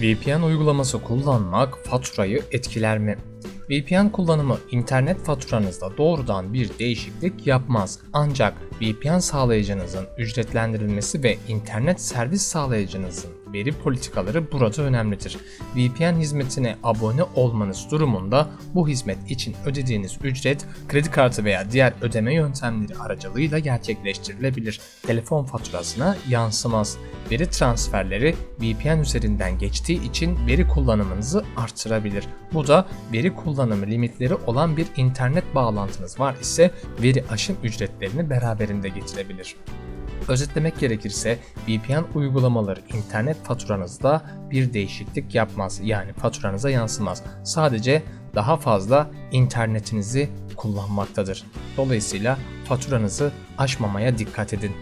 VPN uygulaması kullanmak faturayı etkiler mi? VPN kullanımı internet faturanızda doğrudan bir değişiklik yapmaz. Ancak VPN sağlayıcınızın ücretlendirilmesi ve internet servis sağlayıcınızın veri politikaları burada önemlidir. VPN hizmetine abone olmanız durumunda bu hizmet için ödediğiniz ücret kredi kartı veya diğer ödeme yöntemleri aracılığıyla gerçekleştirilebilir. Telefon faturasına yansımaz. Veri transferleri VPN üzerinden geçtiği için veri kullanımınızı artırabilir. Bu da veri kullanımı limitleri olan bir internet bağlantınız var ise veri aşım ücretlerini beraberinde getirebilir. Özetlemek gerekirse VPN uygulamaları internet faturanızda bir değişiklik yapmaz. Yani faturanıza yansımaz. Sadece daha fazla internetinizi kullanmaktadır. Dolayısıyla faturanızı aşmamaya dikkat edin.